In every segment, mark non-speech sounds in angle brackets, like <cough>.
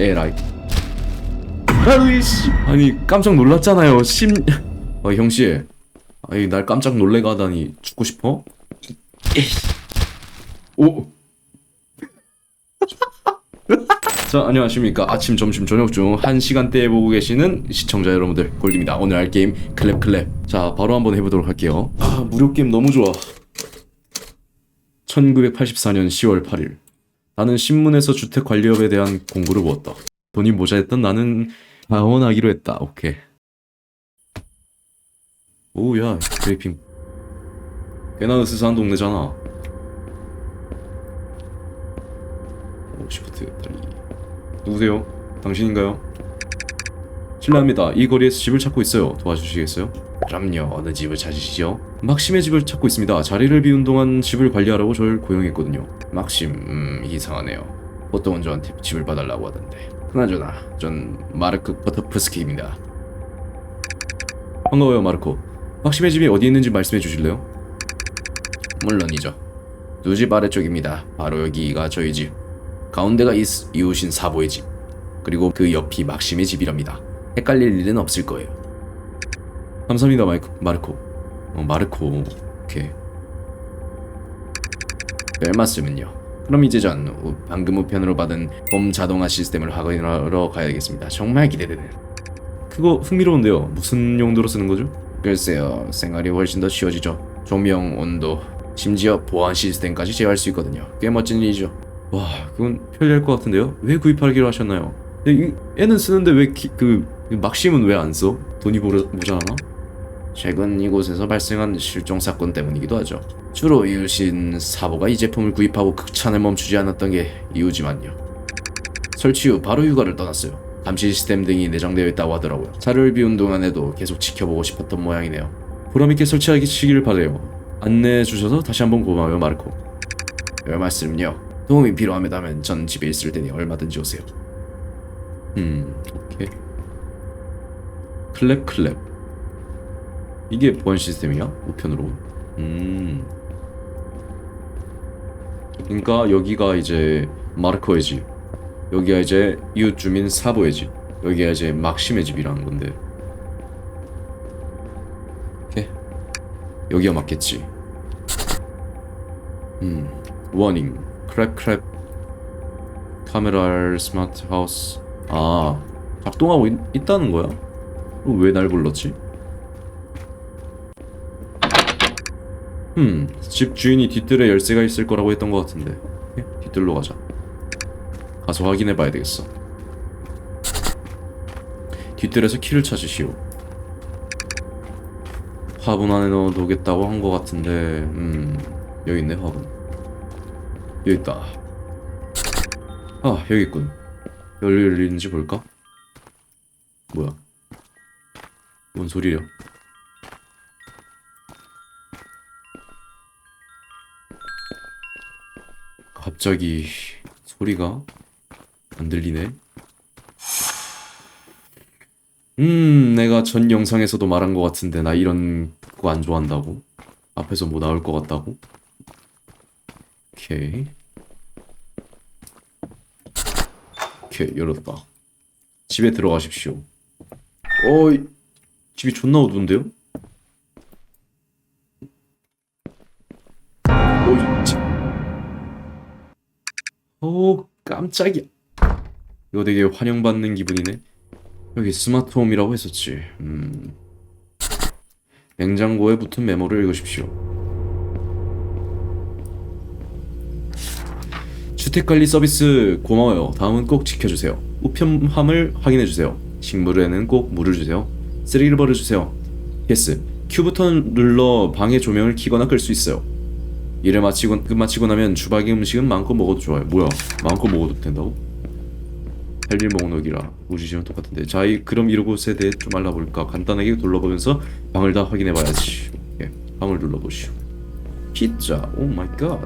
에라이 아니 씨 아니 깜짝 놀랐잖아요. 심 아, 형씨. 아니 날 깜짝 놀래게 하다니 죽고 싶어? 오! 자 안녕하십니까. 아침 점심 저녁 중 한 시간대에 보고 계시는 시청자 여러분들 골드입니다. 오늘 할 게임 클랩 클랩. 자 바로 한번 해보도록 할게요. 아 무료 게임 너무 좋아. 1984년 10월 8일 나는 신문에서 주택 관리업에 대한 공부를 보았다 돈이 모자랐던 나는 자원하기로 했다 오케이 오야 브레이핑 꽤나 으스스한 동네잖아 오 시프트 달리기 누구세요? 당신인가요? 실례합니다. 이 거리에서 집을 찾고 있어요. 도와주시겠어요? 그럼요. 어느 집을 찾으시죠? 막심의 집을 찾고 있습니다. 자리를 비운 동안 집을 관리하라고 저를 고용했거든요. 막심, 음, 이상하네요. 보통은 저한테 집을 봐달라고 하던데. 그나저나, 전 마르크 버터프스키입니다. 반가워요, 마르코. 막심의 집이 어디 있는지 말씀해 주실래요? 물론이죠. 두 집 아래쪽입니다. 바로 여기가 저희 집. 가운데가 이, 이웃인 사보의 집. 그리고 그 옆이 막심의 집이랍니다. 헷갈릴 일은 없을 거예요. 감사합니다, 마이크, 마르코. 어, 마르코. 오케이. 별 말씀은요. 그럼 이제 전 우- 방금 우편으로 받은 봄 자동화 시스템을 확인하러 가야겠습니다. 정말 기대되네. 그거 흥미로운데요. 무슨 용도로 쓰는 거죠? 글쎄요, 생활이 훨씬 더 쉬워지죠. 조명, 온도, 심지어 보안 시스템까지 제어할 수 있거든요. 꽤 멋진 일이죠. 와, 그건 편리할 것 같은데요? 왜 구입하기로 하셨나요? 이- 애는 쓰는데 왜 그 막심은 왜 안 써? 돈이 모자- 모자라나? 최근 이곳에서 발생한 실종 사건 때문이기도 하죠. 주로 이웃인 사보가 이 제품을 구입하고 극찬을 멈추지 않았던 게 이유지만요. 설치 후 바로 휴가를 떠났어요. 감시 시스템 등이 내장되어 있다고 하더라고요. 차를 비운 동안에도 계속 지켜보고 싶었던 모양이네요. 보람있게 설치하시기를 바래요. 안내해 주셔서 다시 한번 고마워요, 마르코. 별 말씀요. 도움이 필요하다면 전 집에 있을 테니 얼마든지 오세요. 음, 오케이. 클랩 클랩. 이게 보안 시스템이야? 우편으로. 음. 그러니까 여기가 이제 마르코의 집. 여기가 이제 이웃 주민 사보의 집. 여기가 이제 막심의 집이라는 건데. 오케이. 여기가 맞겠지. 음. 워닝. 크랩 크랩. 카메라 스마트 하우스. 아. 작동하고 있, 있다는 거야? 왜 날 불렀지? 음, 집 주인이 뒤뜰에 열쇠가 있을 거라고 했던 것 같은데. 오케이, 뒤뜰로 가자. 가서 확인해 봐야 되겠어. 뒤뜰에서 키를 찾으시오. 화분 안에 넣어두겠다고 한 것 같은데, 음, 여기 있네, 화분. 여기 있다. 아, 여기 있군. 열리는지 볼까? 뭐야? 뭔 소리야? 갑자기 소리가 안 들리네. 음, 내가 전 영상에서도 말한 것 같은데 나 이런 거 안 좋아한다고. 앞에서 뭐 나올 것 같다고. 오케이. 오케이, 열었다. 집에 들어가십시오. 어이, 집이 존나 어두운데요? 오, 깜짝이야. 이거 되게 환영받는 기분이네. 여기 스마트홈이라고 했었지. 음. 냉장고에 붙은 메모를 읽으십시오. 주택관리 서비스 고마워요. 다음은 꼭 지켜주세요. 우편함을 확인해주세요. 식물에는 꼭 물을 주세요. 쓰레기를 버려주세요. Q 버튼 눌러 방의 조명을 켜거나 끌 수 있어요. 일을 마치고 끝마치고 나면 주방의 음식은 마음껏 먹어도 좋아요. 뭐야? 마음껏 먹어도 된다고? 할일 목록이라 우주지랑 똑같은데. 자, 이, 그럼 이곳에 대해 좀 알아볼까? 간단하게 둘러보면서 방을 다 확인해봐야지. 예, 방을 눌러보시오. 피자. 오 마이 갓.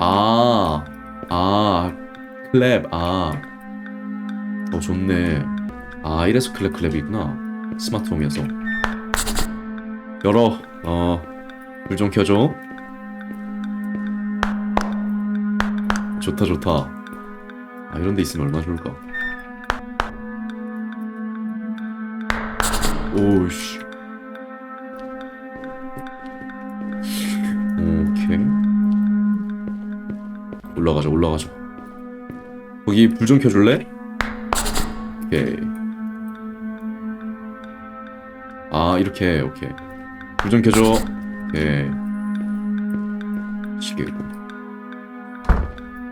아, 아, 클랩. 아, 어 좋네. 아, 이래서 클랩 클랩이 구나. 스마트홈이어서. 열어. 어, 불 좀 켜줘. 좋다 좋다. 아 이런 데 있으면 얼마나 좋을까? 오우씨. 오케이. 올라가자 올라가자. 거기 불 좀 켜줄래? 오케이. 아 이렇게 오케이 불 좀 켜줘. 오케이 시계고.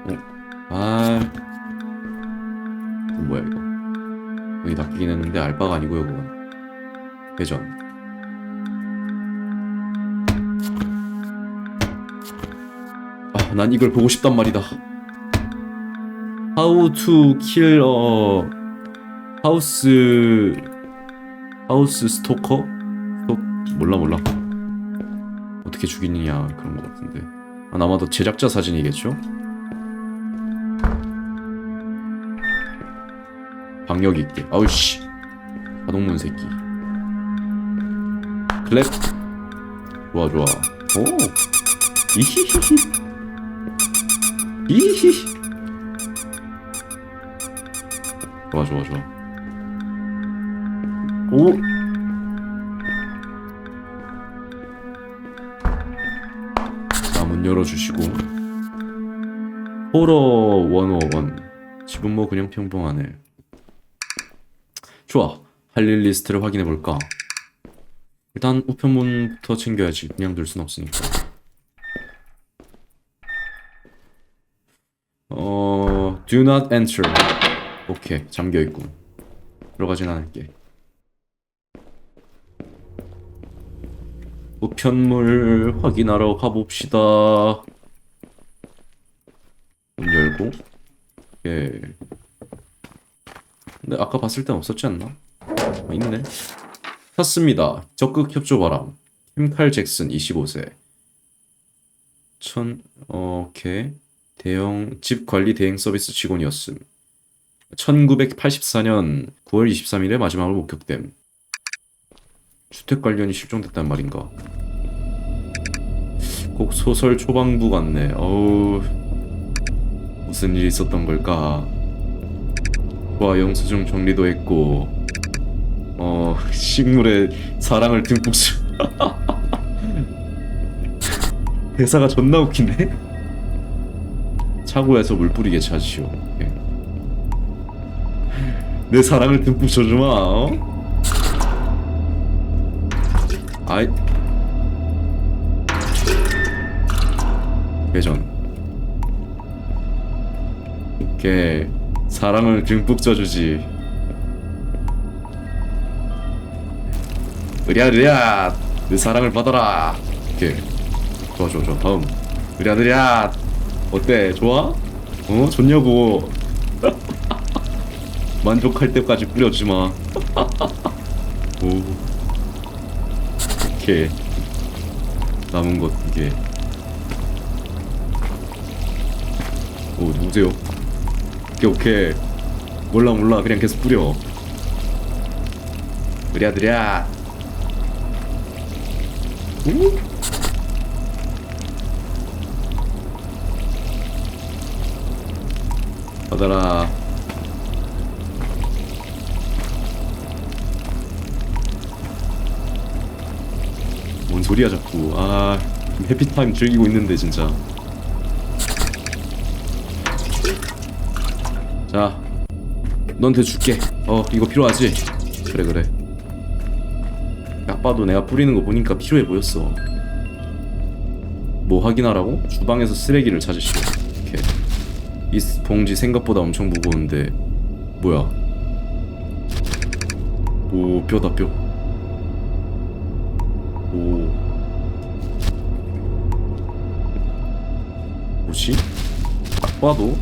어? 아. 뭐야 이거? 여기 낚이긴 했는데 알바가 아니고요 그건. 회전. 아, 난 이걸 보고 싶단 말이다. How to kill a house house stalker? 몰라 몰라. 어떻게 죽이느냐 그런 것 같은데. 아, 아마도 제작자 사진이겠죠? 박력 있게. 아우씨. 자동문 새끼. 클랩. 좋아 좋아. 오. 이히히히. 이히. 좋아 좋아 좋아. 오. 열어주시고. 호러 101. 집은 뭐 그냥 평범하네. 좋아. 할 일 리스트를 확인해 볼까? 일단 우편문부터 챙겨야지. 그냥 둘 순 없으니까. 어, do not enter. 오케이, 잠겨 있고. 들어가진 않을게. 우편물 확인하러 가봅시다. 문 열고. 예. 근데 아까 봤을 땐 없었지 않나? 아, 있네. 샀습니다. 적극 협조 바람. 캠칼 잭슨 25세. 천, 어, 오케이. 대형 집 관리 대행 서비스 직원이었음. 1984년 9월 23일에 마지막으로 목격됨. 주택 관련이 실종됐단 말인가? 꼭 소설 초반부 같네. 어우 무슨 일이 있었던 걸까? 와 영수증 정리도 했고 어 식물에 사랑을 듬뿍 수... <laughs> 대사가 존나 웃기네. 차고에서 물 뿌리게 찾으시오. 예. 내 사랑을 듬뿍 줘주마. 어? 아이. 회전. 오케이. 사랑을 듬뿍 줘주지. 으랴으랴. 내 사랑을 받아라. 오케이. 좋아 좋아 좋아. 다음. 으랴으랴. 어때? 좋아? 어? 좋냐고. <laughs> 만족할 때까지 뿌려주지 마. <laughs> 오. 오케이. 남은 것 두 개. 오, 누구세요? 오케이, 오케이. 몰라, 몰라. 그냥 계속 뿌려. 느랴느랴. 오? 받아라. 뭔 소리야 자꾸. 아, 해피타임 즐기고 있는데 진짜. 자, 너한테 줄게. 어, 이거 필요하지? 그래 그래. 딱 봐도 내가 뿌리는 거 보니까 필요해 보였어. 뭐 확인하라고? 주방에서 쓰레기를 찾으시오. 이렇게. 이 스- 봉지 생각보다 엄청 무거운데 뭐야? 오 뼈다 뼈. 오. 뭐지? 딱 봐도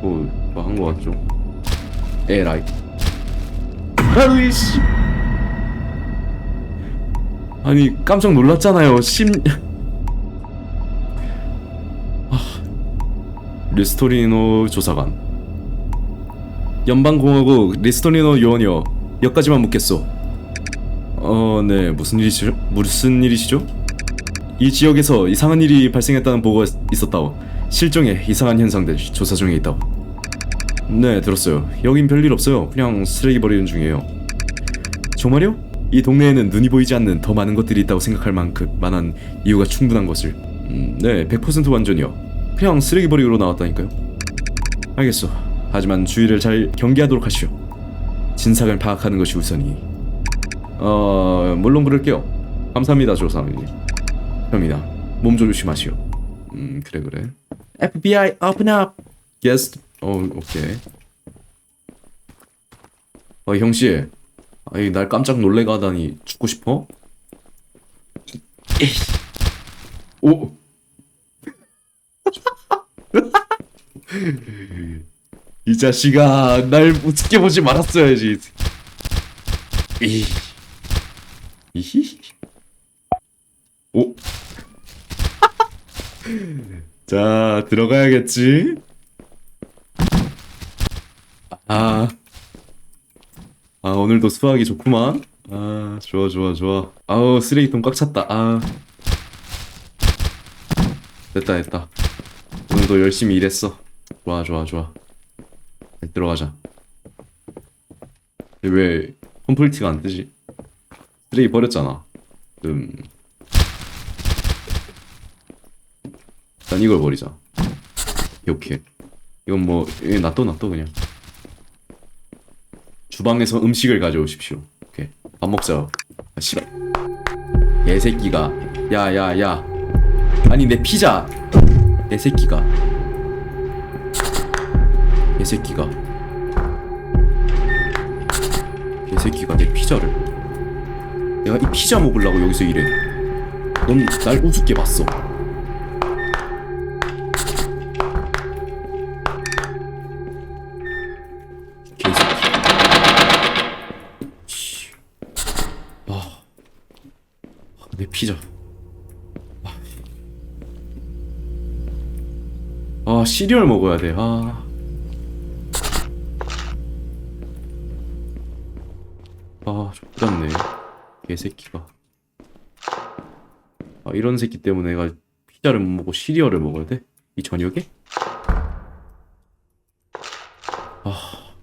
뭐, 뭐한거 같죠? 에라이. 아유 씨. 아니 깜짝 놀랐잖아요. 심. <laughs> 리스토리노 조사관 연방공화국 리스토리노 요원이요 여기까지만 묻겠소 어네 무슨 일이시죠? 무슨 일이시죠? 이 지역에서 이상한 일이 발생했다는 보고가 있- 있었다오 실종에 이상한 현상들 조사 중에 있다고. 네, 들었어요. 여긴 별일 없어요. 그냥 쓰레기 버리는 중이에요. 정말요? 이 동네에는 눈이 보이지 않는 더 많은 것들이 있다고 생각할 만큼 만한 이유가 충분한 것을. 음, 네, 100% 완전이요. 그냥 쓰레기 버리러 나왔다니까요. 알겠어. 하지만 주의를 잘 경계하도록 하시오. 진상을 파악하는 것이 우선이. 어, 물론 그럴게요. 감사합니다, 조사님. 형이나 몸 조심하시오. 음, 그래 그래. FBI open up. Yes. 어, 오케이. 어, 형씨. 아이, 날 깜짝 놀래가 하다니 죽고 싶어? 에이. 오. <laughs> 이 자식아, 날 우습게 보지 말았어야지. 이. 이히. 오. 자, 들어가야겠지. 아. 아, 오늘도 수학이 좋구만. 아, 좋아, 좋아, 좋아. 아우, 쓰레기통 꽉 찼다. 아. 됐다, 됐다. 오늘도 열심히 일했어. 좋아, 좋아, 좋아. 네, 들어가자. 왜 컴플리트가 안 뜨지? 쓰레기 버렸잖아. 음. 일단 이걸 버리자. 오케이. 이건 뭐, 예, 놔둬, 놔둬, 그냥. 주방에서 음식을 가져오십시오. 오케이. 밥 먹자. 아, 씨발. 개새끼가. 야, 야, 야. 아니, 내 피자. 내 새끼가. 개새끼가. 개새끼가 내 피자를. 내가 이 피자 먹으려고 여기서 일해. 넌 날 우습게 봤어. 피자. 아. 아, 시리얼 먹어야 돼. 아. 아, 좋겠네. 개새끼가. 아, 이런 새끼 때문에 내가 피자를 못 먹고 시리얼을 먹어야 돼? 이 저녁에? 아.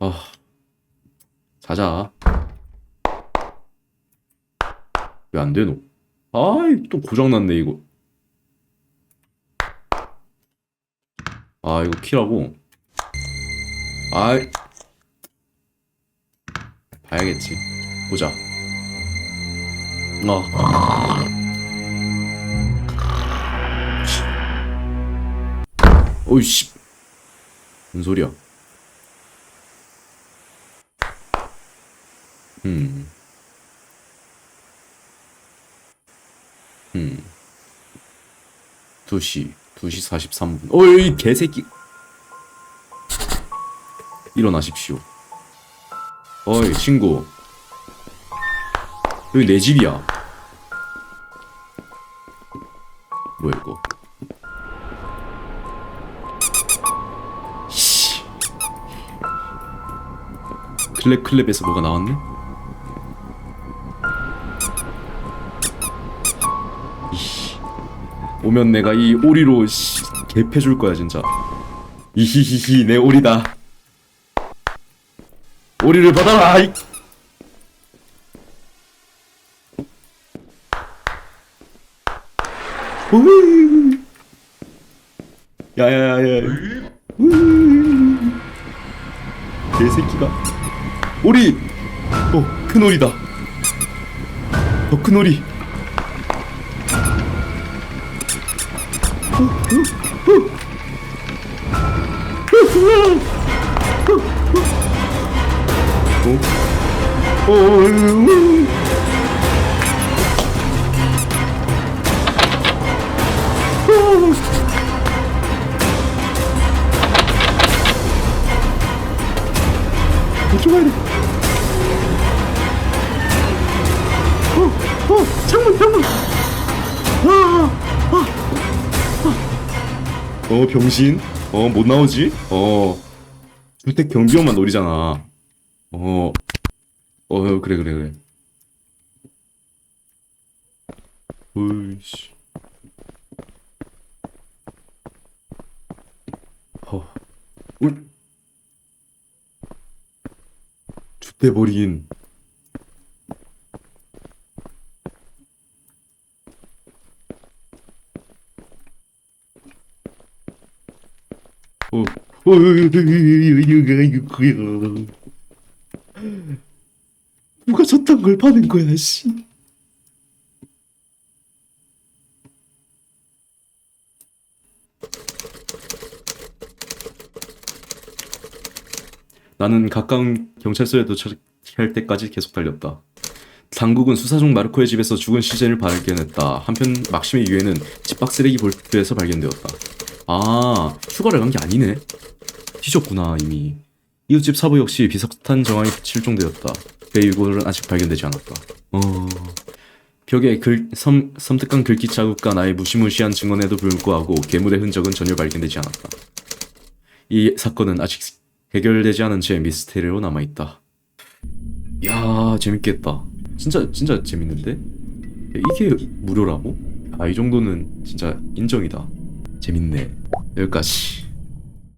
아. 자자. 되노? 아이, 또 고장났네, 이거. 아, 이거 키라고. 아이. 봐야겠지. 보자. 어. 어이씨. 뭔 소리야? 음. 음. 2시, 2시 43분. 어이, 개새끼. 일어나십시오. 어이, 친구. 여기 내 집이야. 뭐야, 이거. 씨. 클랩 클랩에서 뭐가 나왔네? 오면 내가 이 오리로 씨, 개패줄 거야 진짜. 이히히히 내 오리다. 오리를 받아라. 이. 야야야야. 개새끼가. 오리. 어, 큰 오리다. 더큰 오리. 어, 어. 어 병신. 어 못 나오지? 어. 주택 경비원만 노리잖아. 어어 어, 그래 그래 그래. 오이씨. 헐 어. 주택 버린. 누가 저딴 걸 파는 거야, 씨. 나는 가까운 경찰서에 도착할 때까지 계속 달렸다. 당국은 수사 중 마르코의 집에서 죽은 시체를 발견했다. 한편 막심의 유해는 집밖 쓰레기 볼트에서 발견되었다. 아, 휴가를 간 게 아니네. 뒤졌구나 이미. 이웃집 사부 역시 비슷한 정황이 실종되었다. 그의 유골은 아직 발견되지 않았다. 어... 벽에 글, 섬, 섬뜩한 글귀 자국과 나의 무시무시한 증언에도 불구하고 괴물의 흔적은 전혀 발견되지 않았다. 이 사건은 아직 해결되지 않은 채 미스테리로 남아있다. 야 재밌겠다. 진짜 진짜 재밌는데? 이게 무료라고? 아 이 정도는 진짜 인정이다. 재밌네. 여기까지.